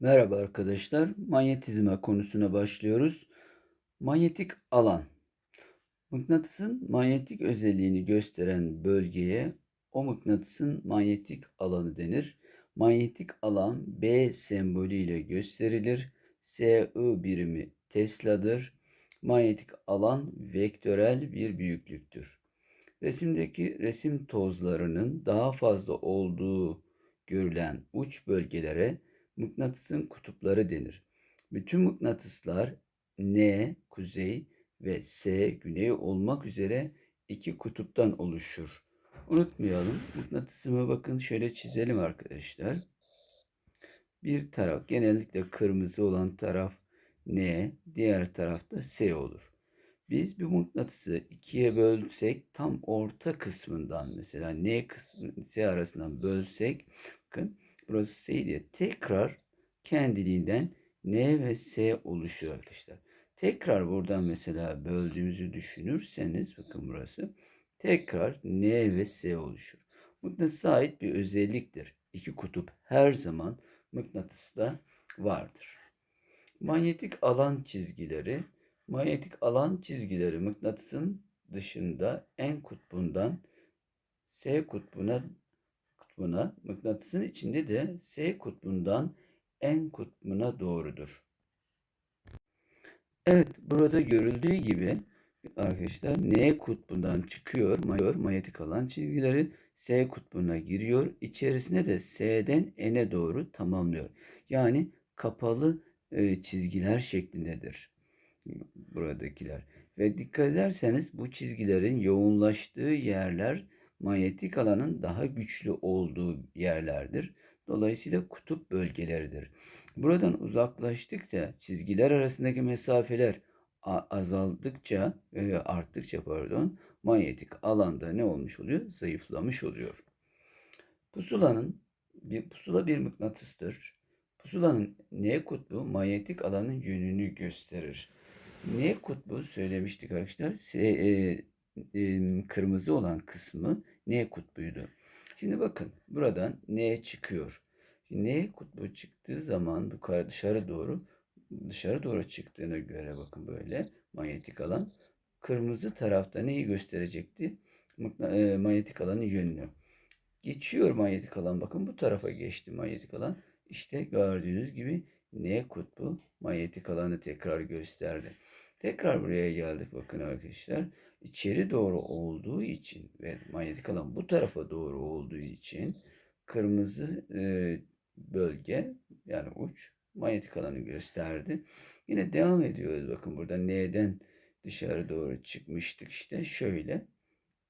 Merhaba arkadaşlar. Manyetizma konusuna başlıyoruz. Manyetik alan. Mıknatısın manyetik özelliğini gösteren bölgeye o mıknatısın manyetik alanı denir. Manyetik alan B sembolü ile gösterilir. SI birimi Tesla'dır. Manyetik alan vektörel bir büyüklüktür. Resimdeki resim tozlarının daha fazla olduğu görülen uç bölgelere mıknatısın kutupları denir. Bütün mıknatıslar N kuzey ve S güney olmak üzere iki kutuptan oluşur. Unutmayalım. Mıknatısımı bakın şöyle çizelim arkadaşlar. Bir taraf genellikle kırmızı olan taraf N, diğer tarafta S olur. Biz bu mıknatısı ikiye bölsek tam orta kısmından mesela N kısmı S arasından bölsek bakın burası S diye tekrar kendiliğinden N ve S oluşuyor arkadaşlar. Tekrar buradan mesela böldüğümüzü düşünürseniz bakın burası tekrar N ve S oluşur. Mıknatısa ait bir özelliktir. İki kutup her zaman mıknatısta vardır. Manyetik alan çizgileri manyetik alan çizgileri mıknatısın dışında en kutbundan S kutbuna kutbuna, mıknatısın içinde de S kutbundan en kutbuna doğrudur. Evet, burada görüldüğü gibi arkadaşlar N kutbundan çıkıyor, mayor, manyetik alan çizgileri S kutbuna giriyor. İçerisine de S'den N'e doğru tamamlıyor. Yani kapalı e, çizgiler şeklindedir buradakiler. Ve dikkat ederseniz bu çizgilerin yoğunlaştığı yerler manyetik alanın daha güçlü olduğu yerlerdir. Dolayısıyla kutup bölgeleridir. Buradan uzaklaştıkça çizgiler arasındaki mesafeler azaldıkça, e, arttıkça pardon, manyetik alanda ne olmuş oluyor? Zayıflamış oluyor. Pusulanın bir pusula bir mıknatıstır. Pusulanın N kutbu manyetik alanın yönünü gösterir. N kutbu söylemiştik arkadaşlar. S, e, e, kırmızı olan kısmı N kutbuydu. Şimdi bakın buradan N çıkıyor. N kutbu çıktığı zaman yukarı dışarı doğru dışarı doğru çıktığına göre bakın böyle manyetik alan kırmızı tarafta neyi gösterecekti? E, manyetik alanın yönünü. Geçiyor manyetik alan bakın bu tarafa geçti manyetik alan. İşte gördüğünüz gibi N kutbu manyetik alanı tekrar gösterdi. Tekrar buraya geldik bakın arkadaşlar. İçeri doğru olduğu için ve manyetik alan bu tarafa doğru olduğu için kırmızı e, bölge yani uç manyetik alanı gösterdi. Yine devam ediyoruz. Bakın burada N'den dışarı doğru çıkmıştık işte şöyle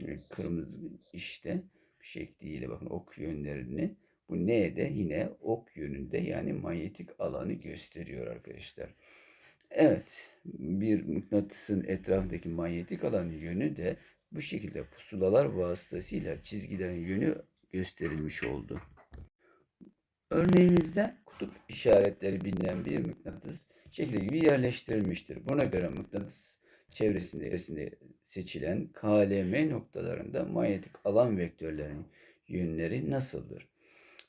e, kırmızı işte şekliyle bakın ok yönlerini bu N'de yine ok yönünde yani manyetik alanı gösteriyor arkadaşlar. Evet, bir mıknatısın etrafındaki manyetik alan yönü de bu şekilde pusulalar vasıtasıyla çizgilerin yönü gösterilmiş oldu. Örneğimizde kutup işaretleri bilinen bir mıknatıs şekli gibi yerleştirilmiştir. Buna göre mıknatıs çevresinde seçilen KLM noktalarında manyetik alan vektörlerinin yönleri nasıldır?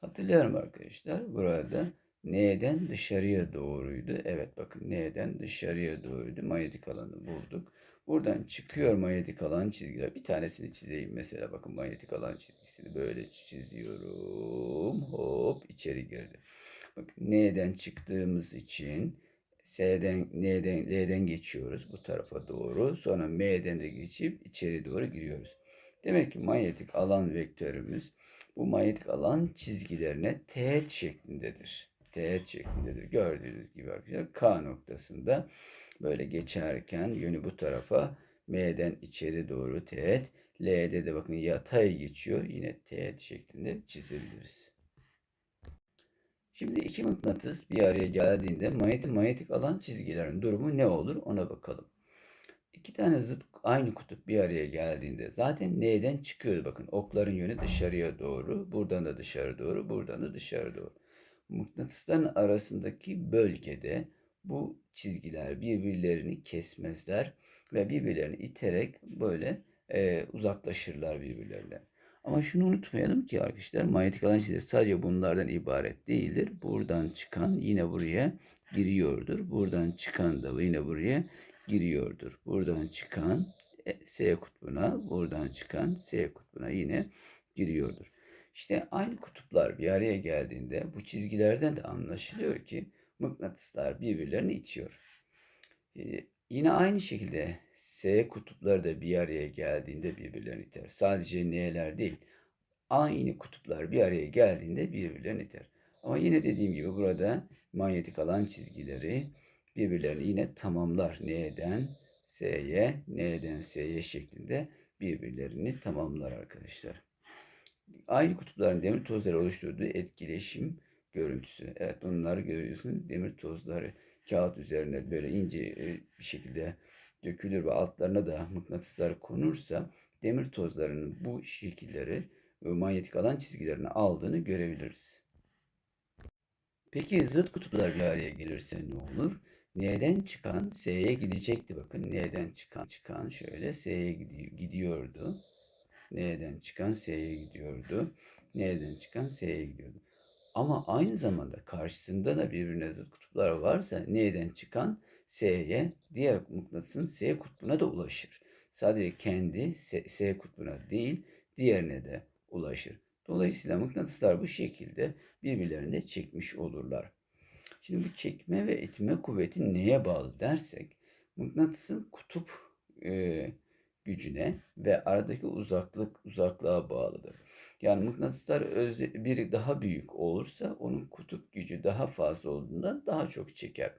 Hatırlıyorum arkadaşlar. Burada N'den dışarıya doğruydu. Evet bakın N'den dışarıya doğruydu. Manyetik alanı bulduk. Buradan çıkıyor manyetik alan çizgiler. Bir tanesini çizeyim mesela. Bakın manyetik alan çizgisini böyle çiziyorum. Hop içeri girdi. Bakın N'den çıktığımız için S'den, N'den, L'den geçiyoruz bu tarafa doğru. Sonra M'den de geçip içeri doğru giriyoruz. Demek ki manyetik alan vektörümüz bu manyetik alan çizgilerine teğet şeklindedir teğet şeklindedir. Gördüğünüz gibi arkadaşlar K noktasında böyle geçerken yönü bu tarafa M'den içeri doğru teğet. L'de de bakın yatay geçiyor. Yine teğet şeklinde çizebiliriz. Şimdi iki mıknatıs bir araya geldiğinde manyetik manyetik alan çizgilerin durumu ne olur ona bakalım. İki tane zıt aynı kutup bir araya geldiğinde zaten N'den çıkıyor bakın okların yönü dışarıya doğru. Buradan da dışarı doğru, buradan da dışarı doğru mıknatısların arasındaki bölgede bu çizgiler birbirlerini kesmezler ve birbirlerini iterek böyle e, uzaklaşırlar birbirlerinden. Ama şunu unutmayalım ki arkadaşlar manyetik alan çizgileri sadece bunlardan ibaret değildir. Buradan çıkan yine buraya giriyordur. Buradan çıkan da yine buraya giriyordur. Buradan çıkan e, S kutbuna, buradan çıkan S kutbuna yine giriyordur. İşte aynı kutuplar bir araya geldiğinde bu çizgilerden de anlaşılıyor ki mıknatıslar birbirlerini itiyor. Ee, yine aynı şekilde S kutupları da bir araya geldiğinde birbirlerini iter. Sadece N'ler değil. Aynı kutuplar bir araya geldiğinde birbirlerini iter. Ama yine dediğim gibi burada manyetik alan çizgileri birbirlerini yine tamamlar. N'den S'ye, N'den S'ye şeklinde birbirlerini tamamlar arkadaşlar. Aynı kutupların demir tozları oluşturduğu etkileşim görüntüsü. Evet bunları görüyorsunuz. Demir tozları kağıt üzerine böyle ince e, bir şekilde dökülür ve altlarına da mıknatıslar konursa demir tozlarının bu şekilleri ve manyetik alan çizgilerini aldığını görebiliriz. Peki zıt kutuplar bir araya gelirse ne olur? N'den çıkan S'ye gidecekti. Bakın N'den çıkan çıkan şöyle S'ye gidiyordu. N'den çıkan S'ye gidiyordu. N'den çıkan S'ye gidiyordu. Ama aynı zamanda karşısında da birbirine zıt kutuplar varsa N'den çıkan S'ye diğer mıknatısın S kutbuna da ulaşır. Sadece kendi S, S kutbuna değil diğerine de ulaşır. Dolayısıyla mıknatıslar bu şekilde birbirlerine çekmiş olurlar. Şimdi bu çekme ve itme kuvveti neye bağlı dersek mıknatısın kutup e, gücüne ve aradaki uzaklık uzaklığa bağlıdır. Yani mıknatıslar özde, biri daha büyük olursa onun kutup gücü daha fazla olduğundan daha çok çeker.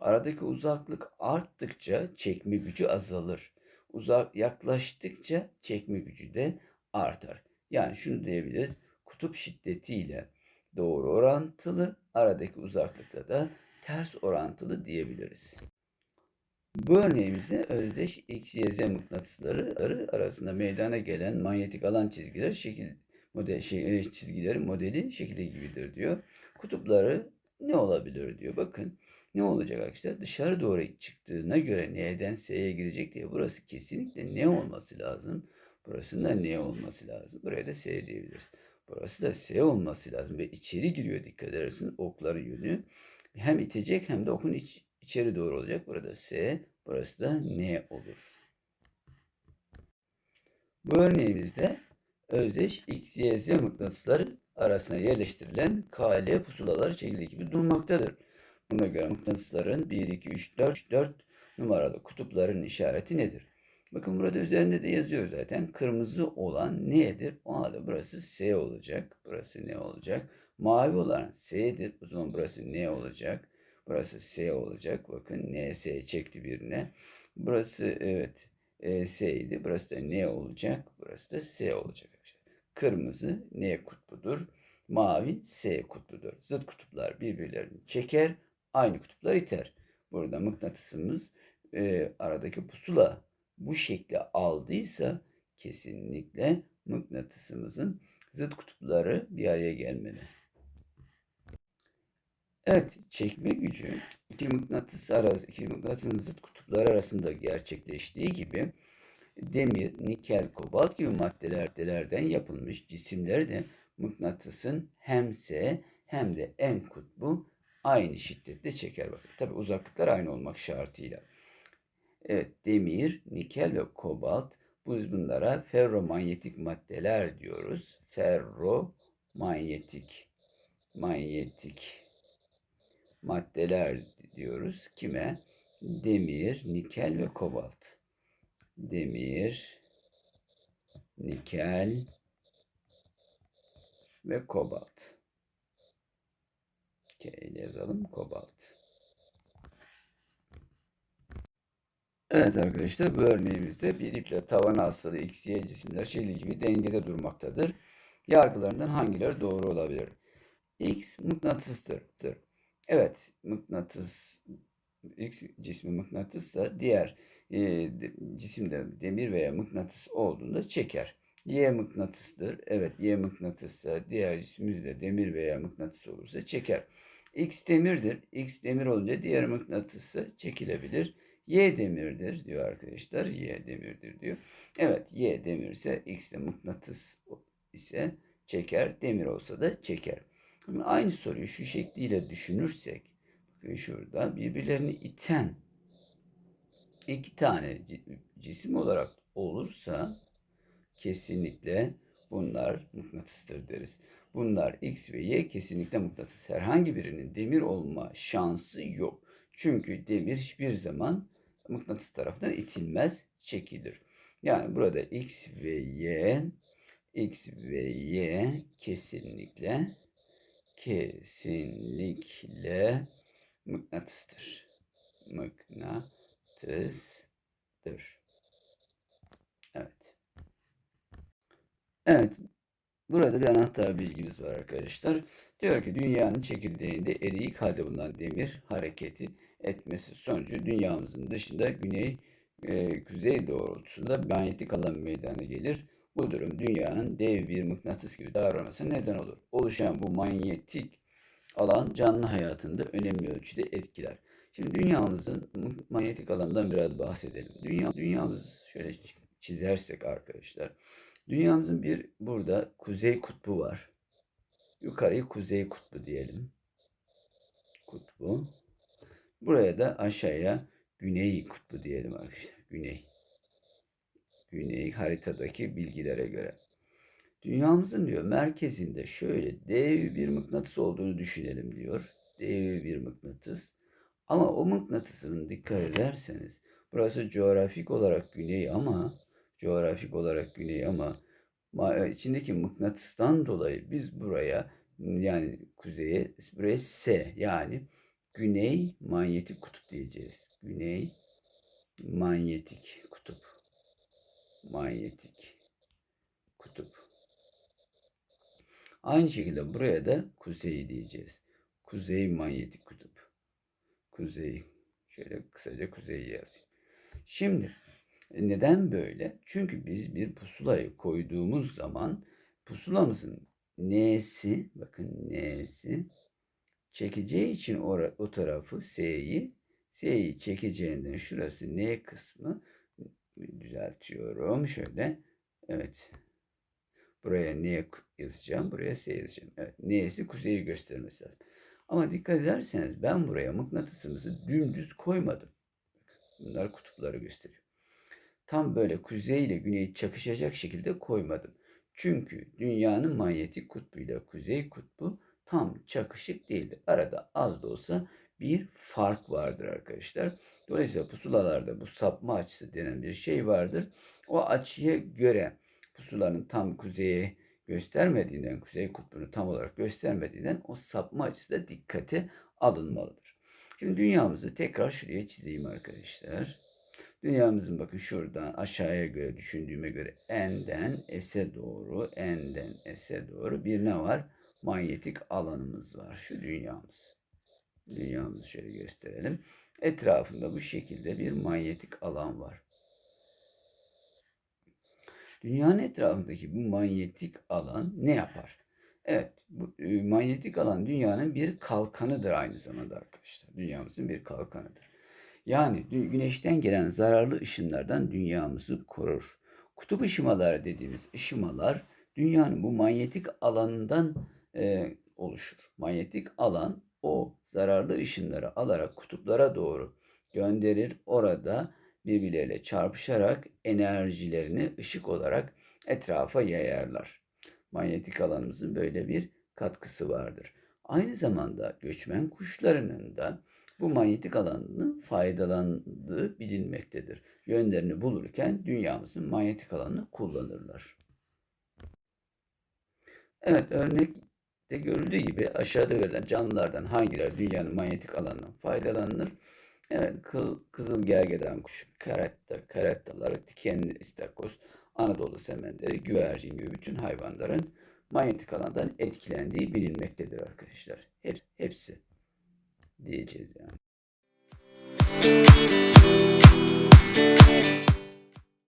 Aradaki uzaklık arttıkça çekme gücü azalır. Uzak yaklaştıkça çekme gücü de artar. Yani şunu diyebiliriz. Kutup şiddetiyle doğru orantılı, aradaki uzaklıkla da ters orantılı diyebiliriz. Bu örneğimizde özdeş X, Y, Z mıknatısları arasında meydana gelen manyetik alan çizgileri şekil model şey, çizgileri modeli şekli gibidir diyor. Kutupları ne olabilir diyor. Bakın ne olacak arkadaşlar? Dışarı doğru çıktığına göre N'den S'ye girecek diye burası kesinlikle ne olması lazım? Burasının da ne olması lazım? Buraya da S diyebiliriz. Burası da S olması lazım ve içeri giriyor dikkat edersin okları yönü. Hem itecek hem de okun iç, içeri doğru olacak. Burada S, burası da N olur. Bu örneğimizde özdeş X, Y, Z mıknatısları arasına yerleştirilen KL pusulaları çekildiği gibi durmaktadır. Buna göre mıknatısların 1, 2, 3, 4, 4 numaralı kutupların işareti nedir? Bakın burada üzerinde de yazıyor zaten. Kırmızı olan nedir? O halde burası S olacak. Burası ne olacak? Mavi olan S'dir. O zaman burası ne olacak? Burası S olacak. Bakın N S çekti birine. Burası evet e, S idi. Burası da N olacak. Burası da S olacak. Kırmızı N kutbudur. Mavi S kutbudur. Zıt kutuplar birbirlerini çeker. Aynı kutuplar iter. Burada mıknatısımız e, aradaki pusula bu şekli aldıysa kesinlikle mıknatısımızın zıt kutupları bir araya gelmeli. Evet, çekme gücü iki mıknatıs arası, iki mıknatısın zıt kutupları arasında gerçekleştiği gibi demir, nikel, kobalt gibi maddelerden yapılmış cisimler de mıknatısın hem S hem de M kutbu aynı şiddette çeker. Bakın tabi uzaklıklar aynı olmak şartıyla. Evet demir, nikel ve kobalt biz bunlara ferromanyetik maddeler diyoruz. Ferromanyetik manyetik maddeler diyoruz. Kime? Demir, nikel ve kobalt. Demir, nikel ve kobalt. K ile yazalım kobalt. Evet arkadaşlar bu örneğimizde bir iple tavan asılı x, y cisimler şekli gibi dengede durmaktadır. Yargılarından hangileri doğru olabilir? X mıknatıstır. Evet mıknatıs X cismi mıknatıssa diğer e, cisimde demir veya mıknatıs olduğunda çeker. Y mıknatısdır. Evet Y mıknatıssa diğer cisimimizde demir veya mıknatıs olursa çeker. X demirdir. X demir olunca diğer mıknatısı çekilebilir. Y demirdir diyor arkadaşlar. Y demirdir diyor. Evet Y demirse X de mıknatıs ise çeker, demir olsa da çeker. Şimdi aynı soruyu şu şekliyle düşünürsek, bakın şurada birbirlerini iten iki tane cisim olarak olursa kesinlikle bunlar mıknatıstır deriz. Bunlar X ve Y kesinlikle mıknatıs. Herhangi birinin demir olma şansı yok. Çünkü demir hiçbir zaman mıknatıs tarafından itilmez, çekilir. Yani burada X ve Y X ve Y kesinlikle kesinlikle mıknatıstır. Mıknatıstır. Evet. Evet. Burada bir anahtar bilgimiz var arkadaşlar. Diyor ki dünyanın çekirdeğinde eriyik halde bulunan demir hareketi etmesi sonucu dünyamızın dışında güney e, kuzey doğrultusunda manyetik alan meydana gelir. Bu durum dünyanın dev bir mıknatıs gibi davranmasına neden olur. Oluşan bu manyetik alan canlı hayatında önemli ölçüde etkiler. Şimdi dünyamızın manyetik alandan biraz bahsedelim. Dünya, dünyamız şöyle çizersek arkadaşlar. Dünyamızın bir burada kuzey kutbu var. Yukarıyı kuzey kutbu diyelim. Kutbu. Buraya da aşağıya güney kutbu diyelim arkadaşlar. Güney. Güney haritadaki bilgilere göre. Dünyamızın diyor merkezinde şöyle dev bir mıknatıs olduğunu düşünelim diyor. Dev bir mıknatıs. Ama o mıknatısın dikkat ederseniz burası coğrafik olarak güney ama coğrafik olarak güney ama içindeki mıknatıstan dolayı biz buraya yani kuzeye buraya S yani güney manyetik kutup diyeceğiz. Güney manyetik kutup. Manyetik kutup. Aynı şekilde buraya da kuzey diyeceğiz. Kuzey manyetik kutup. Kuzey. Şöyle kısaca kuzey yazayım. Şimdi neden böyle? Çünkü biz bir pusulayı koyduğumuz zaman pusulamızın N'si, bakın N'si çekeceği için o, o tarafı S'yi, S'yi çekeceğinden şurası N kısmı düzeltiyorum. Şöyle, evet. Buraya N yazacağım, buraya S yazacağım. Evet, N'si kuzeyi göstermesi lazım. Ama dikkat ederseniz ben buraya mıknatısımızı dümdüz koymadım. Bunlar kutupları gösteriyor tam böyle kuzey ile güney çakışacak şekilde koymadım. Çünkü dünyanın manyetik kutbuyla kuzey kutbu tam çakışık değildir. Arada az da olsa bir fark vardır arkadaşlar. Dolayısıyla pusulalarda bu sapma açısı denen bir şey vardır. O açıya göre pusulanın tam kuzeye göstermediğinden, kuzey kutbunu tam olarak göstermediğinden o sapma açısı da dikkate alınmalıdır. Şimdi dünyamızı tekrar şuraya çizeyim arkadaşlar. Dünyamızın bakın şuradan aşağıya göre düşündüğüme göre N'den S'e doğru, N'den S'e doğru bir ne var? Manyetik alanımız var. Şu dünyamız. Dünyamızı şöyle gösterelim. Etrafında bu şekilde bir manyetik alan var. Dünyanın etrafındaki bu manyetik alan ne yapar? Evet, bu e, manyetik alan dünyanın bir kalkanıdır aynı zamanda arkadaşlar. Dünyamızın bir kalkanıdır. Yani güneşten gelen zararlı ışınlardan dünyamızı korur. Kutup ışımaları dediğimiz ışımalar dünyanın bu manyetik alanından e, oluşur. Manyetik alan o zararlı ışınları alarak kutuplara doğru gönderir. Orada birbirleriyle çarpışarak enerjilerini ışık olarak etrafa yayarlar. Manyetik alanımızın böyle bir katkısı vardır. Aynı zamanda göçmen kuşlarının da bu manyetik alanını faydalandığı bilinmektedir. Yönlerini bulurken dünyamızın manyetik alanını kullanırlar. Evet örnekte görüldüğü gibi aşağıda verilen canlılardan hangileri dünyanın manyetik alanından faydalanır? Evet kıl, kızıl gergedan kuşu, karetta, karettalar, dikenli istakoz, Anadolu semenderi, güvercin gibi bütün hayvanların manyetik alandan etkilendiği bilinmektedir arkadaşlar. Hep, hepsi diyeceğiz yani.